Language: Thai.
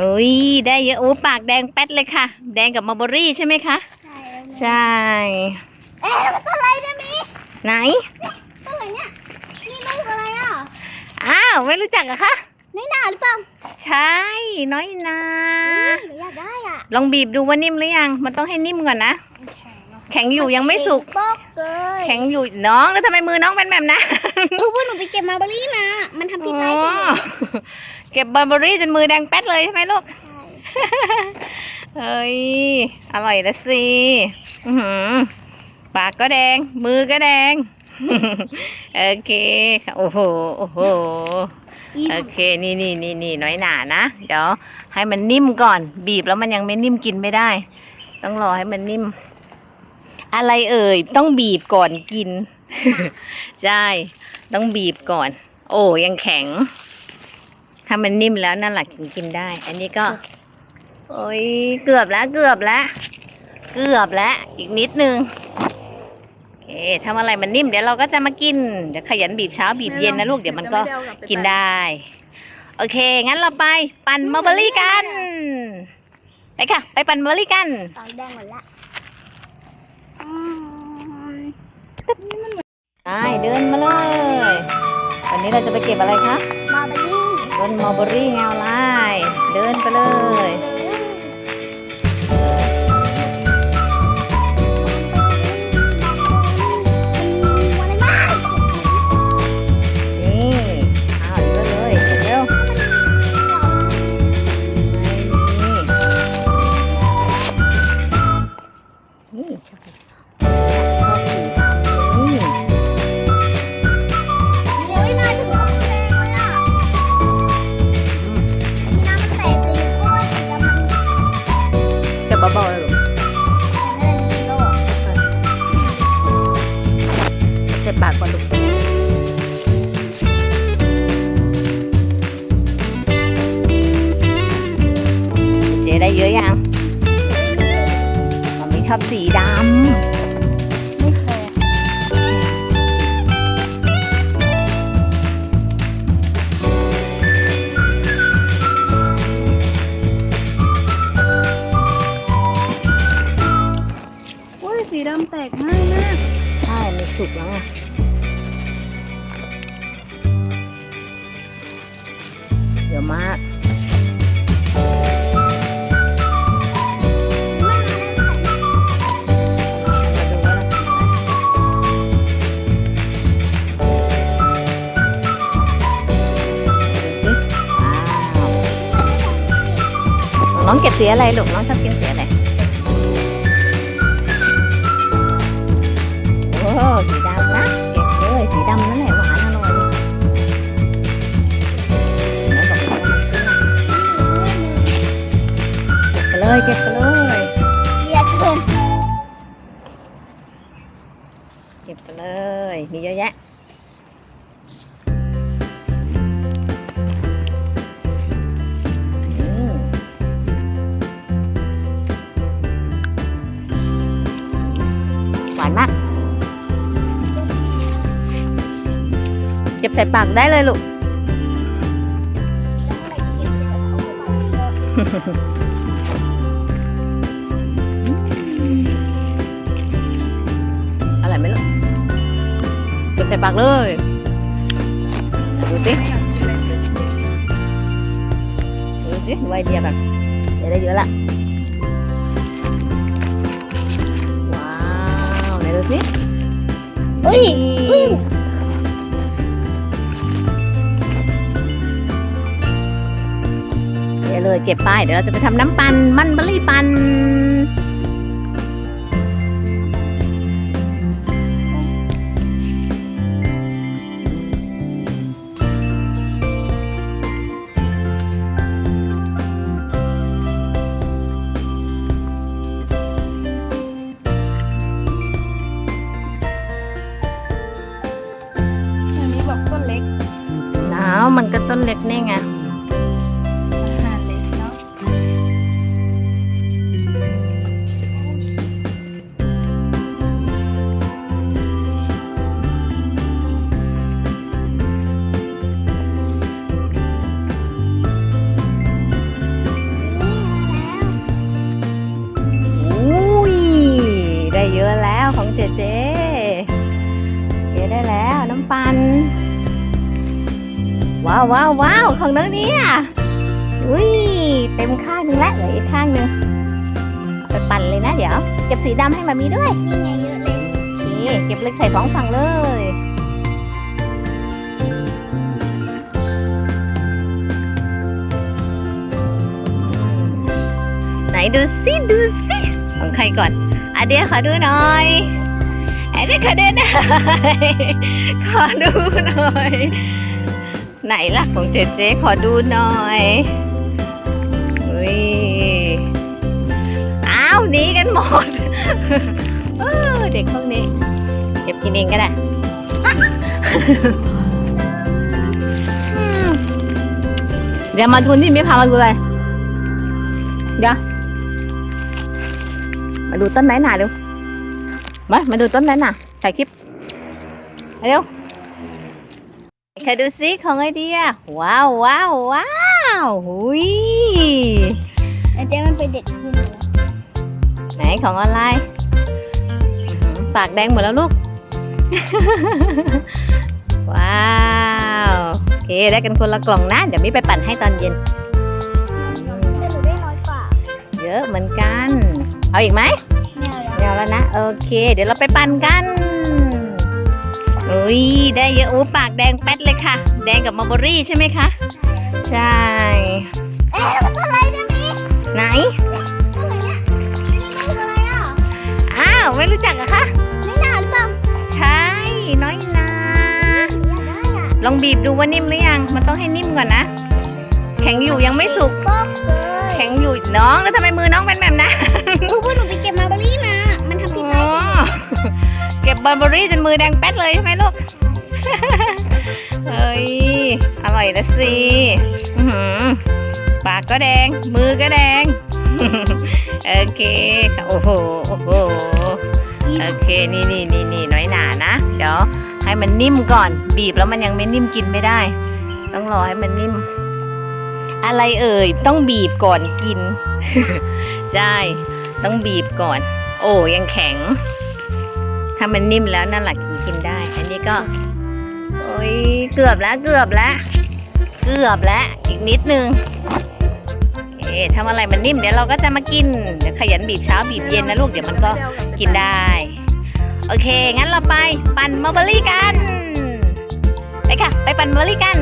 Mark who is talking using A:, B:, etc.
A: อุ้ยได้เยอะโอ้ปากแดงแป๊ดเลยค่ะ แดงกับมัลเบอรี่ใช่ไหมคะ
B: ใช่แล้ว
A: ใช่
B: เอ๊ะแล้วมันต้นอะไรเนี่ยมี
A: ไหน
B: ต้นอะไรเนี่ยนี่ลูกอะไรอะ
A: อ้าวไม่รู้จักเหรอะคะ
B: นี่หนาหรือเปล่า
A: ใช่ น้อยนา
B: หนูอยากได้อะ
A: ลองบีบดูว่านิ่มหรือยัง มันต้องให้นิ่มก่อนนะ
B: แข็งเนาะ
A: แข็งอยู่ยังไม่สุก
B: ปอกเลย
A: แข็งอยู่น้องแล้วทำไมมือน้องเป็นแบบนั้น
B: เพราะว่าหนูไปเก็บมาร์เบอรี่มา มันทำพิษร้าย
A: อ๋
B: ถึ
A: องเก็บเบอร์เบอรี่จนมือแดงแป๊ดเลยใช่ไหมลูกเฮ้ย อร่อยละสิอื้อหือปากก็แดง มือก็แดง โอเคค่ะโอ้โห โอ้โหโอเค นี่นี่นี่นี่น้อยหนานะ เดี๋ยวให้มันนิ่มก่อน บีบแล้วมันยังไม่นิ่มกินไม่ได้ ต้องรอให้มันนิ่ม อะไรเอ่ย ต้องบีบก่อนกิน ใช่ ต้องบีบก่อน โอ้ยังแข็ง ถ้ามันนิ่มแล้วนั่นแหละถึงกินได้ อันนี้ก็ โอ้ยเกือบแล้วเกือบแล้ว เกือบแล้ว อีกนิดนึงโอเคทำอะไรมันนิ่มเดี๋ยวเราก็จะมากิน เดี๋ยวขยันบีบเช้าบีบเย็นนะลูกเดี๋ยวมันก็กินได้ โอเค งั้นเราไปปั่นมัลเบอรี่กัน ไปค่ะ ไปปั่นมัลเบอรี่กัน
B: ตอนแดงหมดละอืม
A: ได้เดินมาเลย วันนี้เราจะไปเก็บอะไรคะ
B: มาร์เบอรี่
A: ต้นมัลเบอรี่แงวลาย เดิน ได้เยอะ
B: ยั
A: งมันไม่ชอบสีดำ
B: ไม่เคย
C: โอ้ยสีดำแตกง่ายมาก
A: ใช่มันสุกแล้วไงเดี๋ยวมาก น้องเก็บสีอะไรลูกน้องชอบกินสีอะไรโอ้สีดำนะเก็บเลยสีดำนั่นแหละหวานอร่อยไหนบอกว่าเปรี้ยเก็บไปเลยเก็บไปเลย
B: เก็
A: บไปเลยมีเยอะแยะ มาก เก็บใส่ปากได้เลยลูก อะไรไหมลูก เก็บใส่ปากเลย ดูสิดูสิไอเดียแบบเดี๋ยวได้เยอะละาวไหนดูสิ
B: เฮ้ยพึ่ง
A: เดี๋ยวเลยเก็บไปเดี๋ยวเราจะไปทำน้ำปั่นมันเบอร์รี่ปั่น
C: อั นเล็กนี่ไง
A: หาเล็กเนาะอ้ยได้
C: เยอะแล้วของเจ
A: เจ เจได้แล้วน้ำปั่น ว้าวว้าวว้าวของน้องเนี่ยอุ้ยเต็มข้างหนึงแล้วเหลืออีกข้างหนึงเอาไปปั่นเลยนะเดี๋ยวเก็บสีดำให้มามีด้วย
B: นี่ไงเยอะเลย
A: โอเคเก็บเล็กใส่สองฝั่งเลยไหนดูสิดูสิของใครก่อนอะเดียขอดูหน่อยอะเดียขอดูหน่อยขอดูหน่อย ไหนล่ะของเจเจขอดูหน่อยอุ้ยอ้าวหนีกันหมดเออเด็กพวกนี้ เก็บกินเองก็ได้เดี๋ยวมาดูนี่ไม่พามาดูอะไรเดี๋ยวมาดูต้นไหนหนาเร็วมามาดูต้นไหนหนาถ่ายคลิปเร็ว ใครดูซิของไอเดีย ว้าวว้าวว้าวหุย
B: แล้วเจ๊มันไปเด็ดกินเลย
A: ไหนของออนไลน์อื้อหือปากแดงหมดแล้วลูก ว้าวโอเคได้กันคนละกล่องนะ เดี๋ยวมิไปปั่นให้ตอนเย็น
B: แต่หนูได้น้อยกว่า
A: เยอะเหมือนกัน เอาอีกไหม
B: ไม่เอาแล้ว
A: เดี๋ยวแล้วนะ โอเค เดี๋ยวเราไปปั่นกัน อุ้ยได้เยอะอู้ปากแดงแป๊ดเลยค่ะ แดงกับมัลเบอรี่ใช่ไหมคะ ใช่
B: เอ๊ะแล้วมันตัวอะไรเนี่ยมี
A: ไหน
B: ตัวอะไรเนี่ยนี่มันตัวอะไรอะ
A: อ้าว ไม่รู้จักเหรอะคะ
B: ไม่น่าหรือเปล่า
A: ใช่ น้อยนา
B: หนูอยากได้อะ
A: ลองบีบดูว่านิ่มหรือยัง มันต้องให้นิ่มก่อนนะ แข็งอยู่ยังไม่สุก
B: ป๊อกเลย
A: แข็งอยู่น้องแล้วทำไมมือน้องเป็นแบบนั้น
B: ครูว่าหนู บเบอร์
A: เบอรี่จนมือแดงแป๊ดเลยใช่ไหมลูก เฮ้ย อร่อยละสิปากก็แดง มือก็แดง โอเค โอ้โห โอ้โห โอเค นี่นี่นี่นี่น้อยหนานะ เดี๋ยวให้มันนิ่มก่อน บีบแล้วมันยังไม่นิ่มกินไม่ได้ ต้องรอให้มันนิ่ม อะไรเอ่ย ต้องบีบก่อนกิน ใช่ ต้องบีบก่อน โอ้ยังแข็ง ถ้ามันนิ่มแล้วนั่นแหละกินกินได้ อันนี้ก็ โอ้ยเกือบแล้วเกือบแล้ว เกือบแล้วอีกนิดนึงโอเคทำอะไรมันนิ่มเดี๋ยวเราก็จะมากินเดี๋ยวขยันบีบเช้าบีบเย็นนะลูกเดี๋ยวมันก็กินได้ โอเค งั้นเราไปปั่นมัลเบอรี่กัน ไปค่ะ ไปปั่นมัลเบอรี่กัน